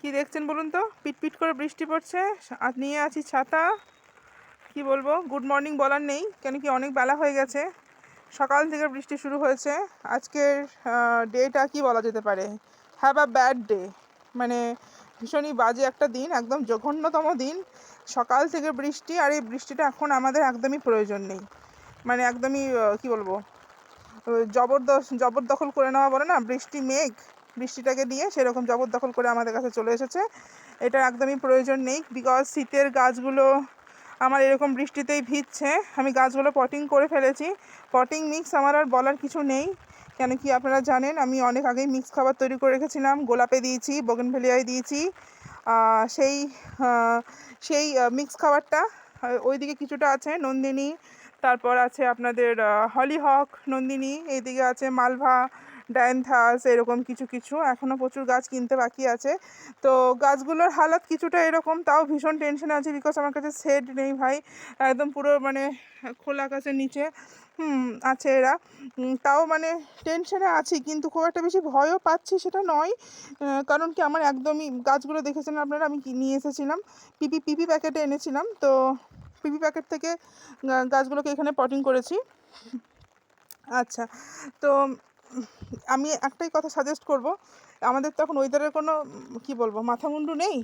কি দেখছেন বলুন তো? পিটপিট করে বৃষ্টি পড়ছে। নিয়ে আছি ছাতা। কি বলব? গুড মর্নিং বলার নেই, কেন কি অনেক বেলা হয়ে গেছে। সকাল থেকে বৃষ্টি শুরু হয়েছে। আজকের ডেটা কি বলা যেতে পারে? Have a bad day. মানে ভীষণই বাজে একটা দিন, একদম জঘন্যতম দিন। সকাল থেকে বৃষ্টি, আর এই বৃষ্টিটা এখন আমাদের একদমই প্রয়োজন নেই। মানে একদমই কি বলব? জবরদস্ত জবরদখল করে নেওয়া বলে না, বৃষ্টি মেঘ। বৃষ্টিটাকে নিয়ে সেরকম জবরদখল করে আমাদের কাছে চলে এসেছে। এটা একদমই প্রয়োজন নেই বিকজ শীতের গাছগুলো আমার এরকম বৃষ্টিতেই ভিজছে। আমি গাছগুলো পটিং করে ফেলেছি। পটিং মিক্স আমার আর বলার কিছু নেই। কেন কি আপনারা জানেন, আমি অনেক আগেই মিক্স খাবার তৈরি করে রেখেছিলাম। গোলাপে দিয়েছি, বগেনভেলিয়ায় দিয়েছি। সেই সেই মিক্স খাবারটা ওইদিকে কিছুটা আছে নন্দিনী। তারপর আছে আপনাদের হলিহক নন্দিনী। এইদিকে আছে মালভা। ডায়ান্থাস এরকম কিছু কিছু। এখনও প্রচুর গাছ কিনতে বাকি আছে। তো গাছগুলোর হালাত কিছুটা এরকম, তাও ভীষণ টেনশনে আছে বিকজ আমার কাছে সেড নেই ভাই। একদম পুরো মানে খোলা আকাশের নিচে, হুম, আছে এরা। তাও মানে টেনশনে আছি, কিন্তু খুব একটা বেশি ভয়ও পাচ্ছি সেটা নয়। কারণ কি আমার একদমই গাছগুলো দেখেছেন আপনারা, আমি নিয়ে এসেছিলাম, পিপি পিপি প্যাকেটে এনেছিলাম। তো পিপি প্যাকেট থেকে গাছগুলোকে এখানে পটিং করেছি। আচ্ছা তো আমি একটাই কথা সাজেস্ট করব, আমাদের তো এখন ওয়েদারের কোনো, কি বলব মাথা মুন্ডু নেই।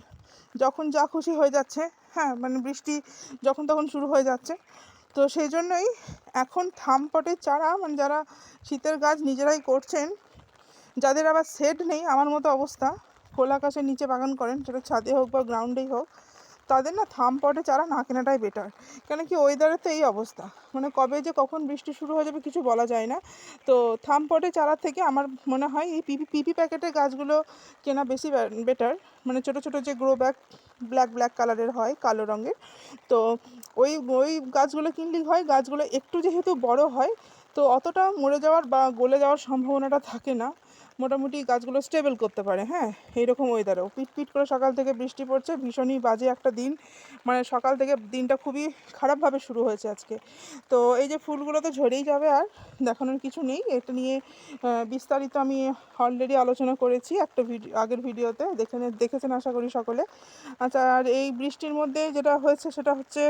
যখন যা খুশি হয়ে যাচ্ছে হ্যাঁ মানে বৃষ্টি যখন তখন শুরু হয়ে যাচ্ছে। তো সেই জন্যই এখন থামপটের চারা মানে যারা শীতের গাছ নিজেরাই করছেন, যাদের আবার সেট নেই, আমার মতো অবস্থা খোলা আকাশের নিচে বাগান করেন, সেটা ছাদে হোক বা গ্রাউন্ডেই হোক তাদের না থাম পটে চারা না কেনাটাই বেটার কেন কি ওয়েদারের তো এই অবস্থা। মানে কবে যে কখন বৃষ্টি শুরু হয়ে যাবে কিছু বলা যায় না। তো থাম পটে চারা থেকে আমার মনে হয় এই পিপি পিপি প্যাকেটের গাছগুলো কেনা বেশি বেটার মানে ছোট ছোট যে গ্রো ব্যাগ ব্ল্যাক ব্ল্যাক কালারের হয়, কালো রঙের। তো ওই ওই গাছগুলো কিনলেই হয়, গাছগুলো একটু যেহেতু বড় হয়, তো অতটা মরে যাওয়ার বা গলে যাওয়ার সম্ভাবনাটা থাকে না। মোটামুটি গাছগুলো স্টেবল করতে পারে হ্যাঁ? এইরকম ওয়েদারেও পিট পিট করে সকাল থেকে বৃষ্টি পড়ছে, ভীষণই বাজে একটা দিন। মানে সকাল থেকে দিনটা খুবই খারাপভাবে শুরু হয়েছে আজকে। তো এই যে ফুলগুলো তো ঝরেই যাবে আর, দেখানোর কিছু নেই। এটা নিয়ে বিস্তারিত আমি অলরেডি আলোচনা করেছি একটা ভিডিও আগের ভিডিওতে। দেখে দেখেছেন আশা করি সকলে। আচ্ছা আর এই বৃষ্টির মধ্যে যেটা হয়েছে সেটা হচ্ছে,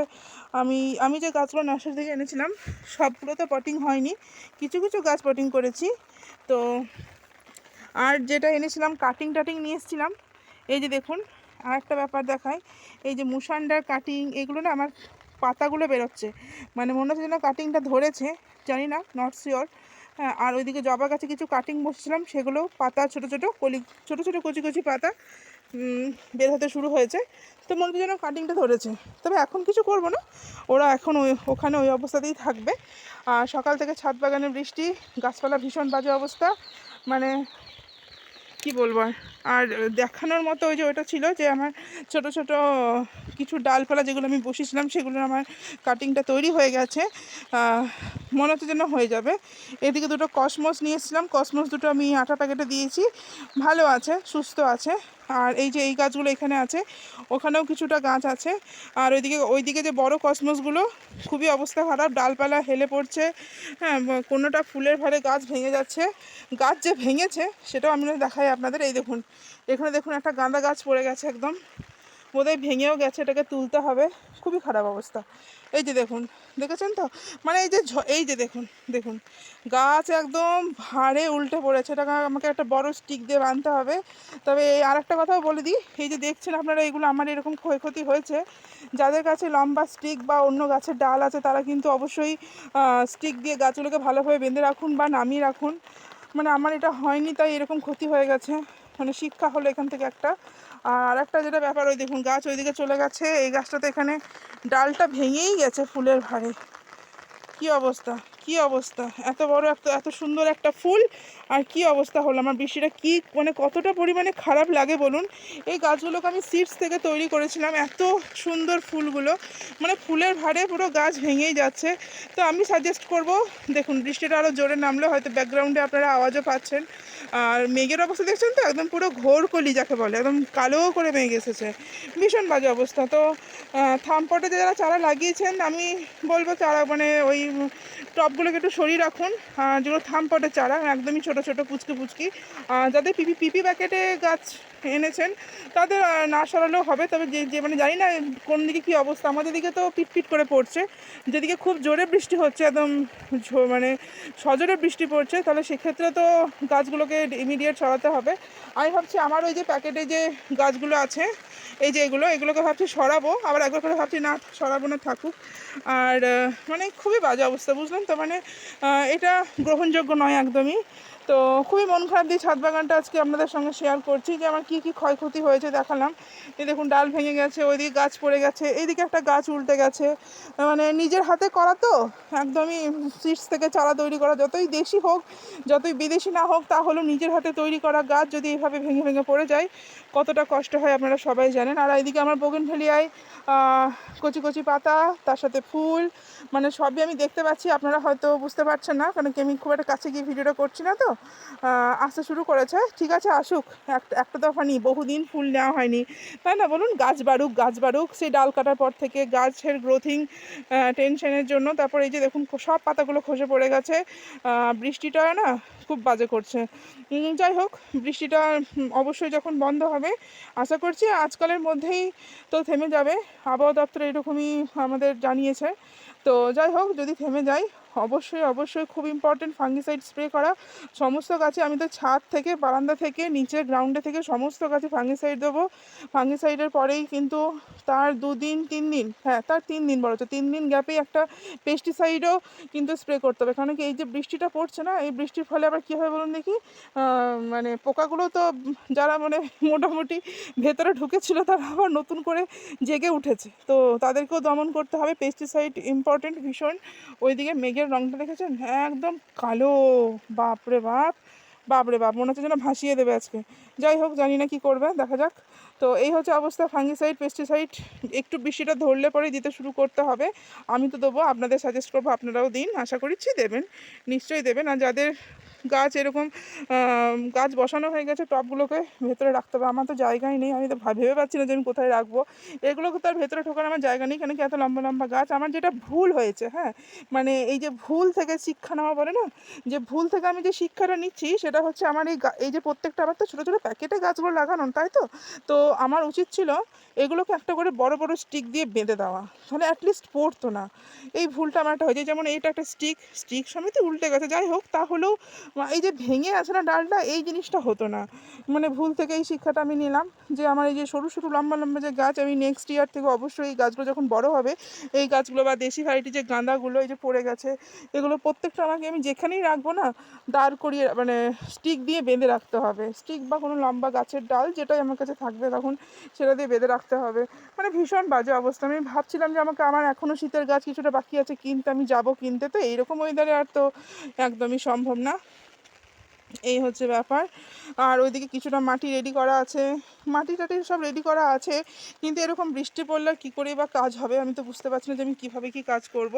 আমি আমি যে গাছগুলো নার্সারি থেকে এনেছিলাম সবগুলো তো পটিং হয়নি। কিছু কিছু গাছ পটিং করেছি। তো আর যেটা এনেছিলাম কাটিং টাটিং নিয়ে এসেছিলাম। এই যে দেখুন আর একটা ব্যাপার দেখায় এই যে মুসান্ডার কাটিং এগুলো না আমার পাতাগুলো বেরোচ্ছে। মানে মনে হচ্ছে যেন কাটিংটা ধরেছে, জানি না নট শিওর আর ওইদিকে জবা গাছে কিছু কাটিং বসছিলাম, সেগুলো পাতা, ছোট ছোট কলি, ছোট ছোট কচি কচি পাতা বের হতে শুরু হয়েছে। তো মনে হচ্ছে যেন কাটিংটা ধরেছে। তবে এখন কিছু করব না। ওরা এখন ওই, ওখানে ওই অবস্থাতেই থাকবে। আর সকাল থেকে ছাদ বাগানে বৃষ্টি, গাছপালা ভীষণ বাজে অবস্থা। মানে কি বলব আর? দেখানোর মতো ওই যে ওটা ছিল যে আমার ছোট ছোট কিছু ডালপালা যেগুলো আমি বসিয়েছিলাম, সেগুলো আমার কাটিংটা তৈরি হয়ে গেছে। মনে হচ্ছে যেন হয়ে যাবে। এদিকে দুটো কসমস নিয়েছিলাম কসমস দুটো আমি আটা প্যাকেটে দিয়েছি। ভালো আছে, সুস্থ আছে। আর এই যে এই গাছগুলো এখানে আছে, ওখানেও কিছুটা গাছ আছে। আর ওইদিকে ওইদিকে যে বড় কসমসগুলো, খুবই অবস্থা খারাপ, ডালপালা হেলে পড়ছে হ্যাঁ কোনোটা ফুলের ভারে গাছ ভেঙে যাচ্ছে। গাছ যে ভেঙেছে, সেটাও আমি দেখাই আপনাদের। এই দেখুন, এখানে দেখুন একটা গাঁদা গাছ পড়ে গেছে একদম। বোধহয় ভেঙেও গেছে, এটাকে তুলতে হবে। খুবই খারাপ অবস্থা। এই যে দেখুন, দেখেছেন তো? মানে এই যে এই যে দেখুন দেখুন। গাছ একদম ভারে উল্টে পড়েছে। এটাকে আমাকে একটা বড় স্টিক দিয়ে বাঁধতে হবে। তবে এই আর একটা কথাও বলে দিই, এই যে দেখছেন আপনারা, এগুলো আমার এরকম ক্ষয়ক্ষতি হয়েছে। যাদের কাছে লম্বা স্টিক বা অন্য গাছের ডাল আছে, তারা কিন্তু অবশ্যই স্টিক দিয়ে গাছগুলোকে ভালোভাবে বেঁধে রাখুন বা নামিয়ে রাখুন। মানে আমার এটা হয়নি, তাই এরকম ক্ষতি হয়ে গেছে। মানে শিক্ষা হলো এখান থেকে একটা। আর একটা যেটা ব্যাপার, ওই দেখুন গাছ ওইদিকে চলে গেছে। এই গাছটাতে এখানে ডালটা ভেঙেই গেছে ফুলের ভারে কি অবস্থা? কি অবস্থা? এত বড় একটা এত সুন্দর একটা ফুল। আর কি অবস্থা হলো? আমার বৃষ্টিটা কি মানে কতটা পরিমাণে খারাপ লাগে বলুন? এই গাছগুলোকে আমি সিডস থেকে তৈরি করেছিলাম। এত সুন্দর ফুলগুলো। মানে ফুলের ভারে পুরো গাছ ভেঙেই যাচ্ছে। তো আমি সাজেস্ট করব, দেখুন, বৃষ্টিটা আরও জোরে নামলে হয়তো ব্যাকগ্রাউন্ডে আপনারা আওয়াজও পাচ্ছেন। আর মেঘের অবস্থা দেখছেন তো? একদম পুরো ঘোর কলি যাকে বলে, একদম কালো করে মেঘ এসেছে। ভীষণ বাজে অবস্থা। তো থামপটে যারা চারা লাগিয়েছেন, আমি বলব চারা মানে ওই টব টবগুলোকে একটু সরিয়ে রাখুন। যেগুলো থামপটের চারা, একদমই ছোট ছোট পুচকি পুচকি। যাদের পিপি পিপি প্যাকেটে গাছ এনেছেন, তাদের না সরালেও হবে। তবে যে যে মানে জানি না কোন দিকে কী অবস্থা। আমাদের দিকে তো পিট পিট করে পড়ছে। যেদিকে খুব জোরে বৃষ্টি হচ্ছে, একদম মানে সজোরে বৃষ্টি পড়ছে, তাহলে সেক্ষেত্রে তো গাছগুলোকে ইমিডিয়েট সরাতে হবে। আমি ভাবছি আমার ওই যে প্যাকেটে যে গাছগুলো আছে, এই যে এগুলো, এগুলোকে ভাবছি সরাবো। আবার একবার করে ভাবছি, না, সরাবো না, থাকুক। আর মানে খুবই বাজে অবস্থা, বুঝলেন তো? মানে এটা গ্রহণযোগ্য নয় একদমই। তো খুবই মন খারাপ দিয়ে ছাদ বাগানটা আজকে আপনাদের সঙ্গে শেয়ার করছি যে আমার কী কী ক্ষয়ক্ষতি হয়েছে দেখালাম। এই দেখুন, ডাল ভেঙে গেছে, ওইদিকে গাছ পড়ে গেছে, এইদিকে একটা গাছ উল্টে গেছে। মানে নিজের হাতে করা তো, একদমই সিডস থেকে চারা তৈরি করা, যতই দেশি হোক, যতই বিদেশি না হোক, তা হলেও নিজের হাতে তৈরি করা গাছ যদি এইভাবে ভেঙে ভেঙে পড়ে যায়, কতটা কষ্ট হয় আপনারা সবাই জানেন। আর এইদিকে আমার বোগেনভেলিয়ায় কচি কচি পাতা, তার সাথে ফুল মানে সবই আমি দেখতে পাচ্ছি, আপনারা হয়তো বুঝতে পারছেন না, কারণ কি আমি খুব একটা কাছে গিয়ে ভিডিওটা করছি না তো। আসতে শুরু করেছে। ঠিক আছে, আসুক। একটা একটা দফা নি বহুদিন ফুল নেওয়া হয়নি। তাই না? বলুন, গাছ বাড়ুক গাছ বাড়ুক, সেই ডাল কাটার পর থেকে গাছের গ্রোথিং টেনশনের জন্য। তারপর এই যে দেখুন, সব পাতাগুলো খসে পড়ে গেছে। বৃষ্টিটা না খুব বাজে করছে। যাই হোক, বৃষ্টিটা অবশ্যই যখন বন্ধ হবে, আশা করছি আজকালের মধ্যেই তো থেমে যাবে। আবহাওয়া দপ্তর এরকমই আমাদের জানিয়েছে। তো যাই হোক, যদি থেমে যায় অবশ্যই অবশ্যই খুব ইম্পর্টেন্ট ফাঙ্গিসাইড স্প্রে করা। সমস্ত গাছে আমি তো ছাদ থেকে, বারান্দা থেকে নিচে গ্রাউন্ডে থেকে সমস্ত গাছে ফাঙ্গিসাইড দেবো। ফাঙ্গিসাইডের পরেই কিন্তু তার দুদিন, তিন দিন হ্যাঁ তার তিন দিন বড় হচ্ছে। তিন দিন গ্যাপেই একটা পেস্টিসাইডও কিন্তু স্প্রে করতে হবে। কারণ কি এই যে বৃষ্টিটা পড়ছে না, এই বৃষ্টির ফলে আবার কী হয় বলুন দেখি? মানে পোকাগুলো তো যারা মানে মোটামুটি ভেতরে ঢুকেছিল, তারা আবার নতুন করে জেগে উঠেছে। তো তাদেরকেও দমন করতে হবে। পেস্টিসাইড ইম্পর্টেন্ট ভীষণ। ওইদিকে মেঘের রংটা দেখেছেন? একদম কালো। বাপরে বাপ। বাপরে বাপ, মনে হচ্ছে যেন ভাসিয়ে দেবে আজকে। যাই হোক, জানি না কি করবে, দেখা যাক। তো এই হচ্ছে অবস্থা ফাঙ্গিসাইড পেস্টিসাইড একটু বৃষ্টিটা ধরলে পরেই দিতে শুরু করতে হবে। আমি তো দেবো, আপনাদের সাজেস্ট করব, আপনারাও দিন, আশা করছি দেবেন, নিশ্চয়ই দেবেন। আর যাদের গাছ এরকম গাছ বসানো হয়ে গেছে, টপগুলোকে ভেতরে রাখতে হবে। আমার তো জায়গাই নেই, আমি তো ভেবে পাচ্ছি না যে আমি কোথায় রাখব। এগুলোকে তো আর ভেতরে ঢোকার আমার জায়গা নেই কেন কি এত লম্বা লম্বা গাছ। আমার যেটা ভুল হয়েছে হ্যাঁ মানে এই যে ভুল থেকে শিক্ষা নেওয়া বলে না, যে ভুল থেকে আমি যে শিক্ষাটা নিচ্ছি, সেটা হচ্ছে আমার এই এই যে প্রত্যেকটা আবার তো ছোটো ছোটো প্যাকেটে গাছগুলো লাগানো, তাই তো? তো আমার উচিত ছিল এগুলোকে একটা করে বড় বড় স্টিক দিয়ে বেঁধে দেওয়া। তাহলে অ্যাটলিস্ট পড়তো না। এই ভুলটা আমার একটা হয়েছে। যেমন এইটা একটা স্টিক স্টিক সমেতই উল্টে গেছে। যাই হোক, তাহলেও এই যে ভেঙে আছে না ডালটা, এই জিনিসটা হতো না। মানে ভুল থেকে এই শিক্ষাটা আমি নিলাম যে আমার এই যে সরু সরু, লম্বা লম্বা যে গাছ, আমি নেক্সট ইয়ার থেকে অবশ্যই এই গাছগুলো যখন বড় হবে, এই গাছগুলো বা দেশি ভ্যারাইটি যে গাঁদাগুলো এই যে পড়ে গেছে, এগুলো প্রত্যেকটা আমাকে আমি যেখানেই রাখব না, দাঁড় করিয়ে মানে স্টিক দিয়ে বেঁধে রাখতে হবে। স্টিক বা কোনো লম্বা গাছের ডাল যেটাই আমার কাছে থাকবে তখন সেটা দিয়ে বেঁধে রাখতে হবে। মানে ভীষণ বাজে অবস্থা। আমি ভাবছিলাম যে আমাকে আমার এখনও শীতের গাছ কিছুটা বাকি আছে, কিনতে আমি যাব কিনতে। তো এইরকম ওয়েদারে আর তো একদমই সম্ভব না। এই হচ্ছে ব্যাপার। আর ওইদিকে কিছুটা মাটি রেডি করা আছে। মাটি টাটি সব রেডি করা আছে। কিন্তু এরকম বৃষ্টি পড়লে কী করে বা কাজ হবে? আমি তো বুঝতে পারছি না যে আমি কীভাবে কী কাজ করব।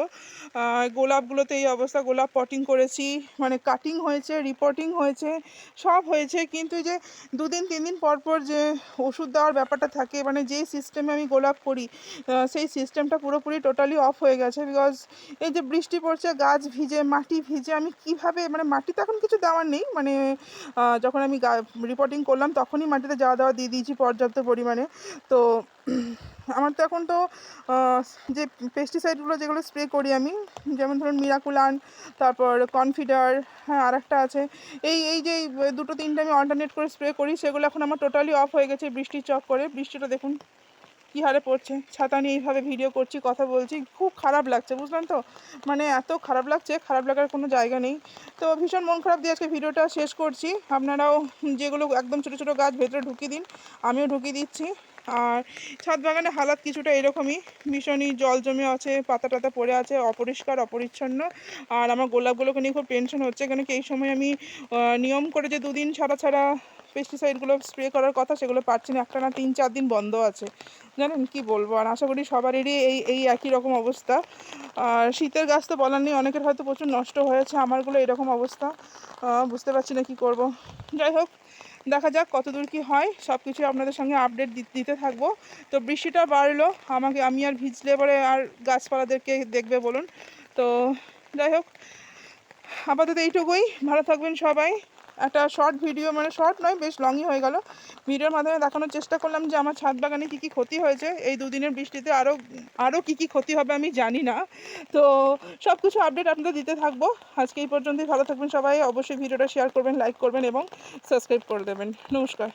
গোলাপগুলোতে এই অবস্থা, গোলাপ পটিং করেছি। মানে কাটিং হয়েছে রিপোর্টিং হয়েছে, সব হয়েছে। কিন্তু যে দুদিন তিন দিন পর পর যে ওষুধ দেওয়ার ব্যাপারটা থাকে মানে যেই সিস্টেমে আমি গোলাপ করি সেই সিস্টেমটা পুরোপুরি টোটালি অফ হয়ে গেছে। বিকজ এই যে বৃষ্টি পড়ছে, গাছ ভিজে, মাটি ভিজে, আমি কীভাবে মানে মাটি তো এখন কিছু দেওয়ার নেই। মানে আহ, যখন আমি রিপোর্টিং করলাম তখনই মাটিতে যাওয়া দাওয়া দিয়ে দিয়েছি পর্যাপ্ত পরিমাণে। তো আমার তো এখন তো যে পেস্টিসাইডগুলো যেগুলো স্প্রে করি আমি যেমন ধরুন মিরাকুলান তারপর কনফিডার হ্যাঁ আর একটা আছে। এই এই যে দুটো তিনটে আমি অল্টারনেট করে স্প্রে করি সেগুলো এখন আমার টোটালি অফ হয়ে গেছে বৃষ্টির চক করে। বৃষ্টিটা দেখুন। কী হারে পড়ছে? ছাতা নিয়ে এইভাবে ভিডিও করছি, কথা বলছি, খুব খারাপ লাগছে, বুঝলেন তো? মানে এত খারাপ লাগছে, খারাপ লাগার কোনো জায়গা নেই। তো ভীষণ মন খারাপ দিয়ে আজকে ভিডিওটা শেষ করছি। আপনারাও যেগুলো একদম ছোটো ছোটো গাছ ভেতরে ঢুকিয়ে দিন, আমিও ঢুকিয়ে দিচ্ছি। আর ছাদ বাগানের হালাত কিছুটা এরকমই। ভীষণই জল জমে আছে, পাতা টাতা পড়ে আছে, অপরিষ্কার, অপরিচ্ছন্ন। আর আমার গোলাপগুলোকে নিয়ে খুব টেনশন হচ্ছে, কেন কি এই সময় আমি নিয়ম করে যে দুদিন ছাড়া ছাড়া পেস্টিসাইডগুলো স্প্রে করার কথা, সেগুলো পাচ্ছি না। একটা না তিন, চার দিন বন্ধ আছে। জানেন কি বলব? আর আশা করি সবারই এই এই একই রকম অবস্থা। আর শীতের গাছ তো বলার নেই, অনেকের হয়তো প্রচুর নষ্ট হয়েছে, আমারগুলো এরকম অবস্থা। বুঝতে পারছি না কি করব। যাই হোক, দেখা যাক কত দূর কী হয়। সব কিছু আপনাদের সঙ্গে আপডেট দিতে থাকব। তো বৃষ্টিটা বাড়লো, আমাকে, আমি আর ভিজলে পরে আর গাছপালাদেরকে দেখবে বলুন। তো যাই হোক, আপাতত এইটুকুই। ভালো থাকবেন সবাই। একটা শর্ট ভিডিও মানে শর্ট নয়, বেশ লংই হয়ে গেল। ভিডিওর মাধ্যমে দেখানোর চেষ্টা করলাম যে আমার ছাদ বাগানে কী কী ক্ষতি হয়েছে। এই দুদিনের বৃষ্টিতে আরও আরও কী কী ক্ষতি হবে আমি জানি না। তো সব কিছু আপডেট আপনাদের দিতে থাকব। আজকে এই পর্যন্তই। ভালো থাকবেন সবাই। অবশ্যই ভিডিওটা শেয়ার করবেন লাইক করবেন এবং সাবস্ক্রাইব করে দেবেন। নমস্কার।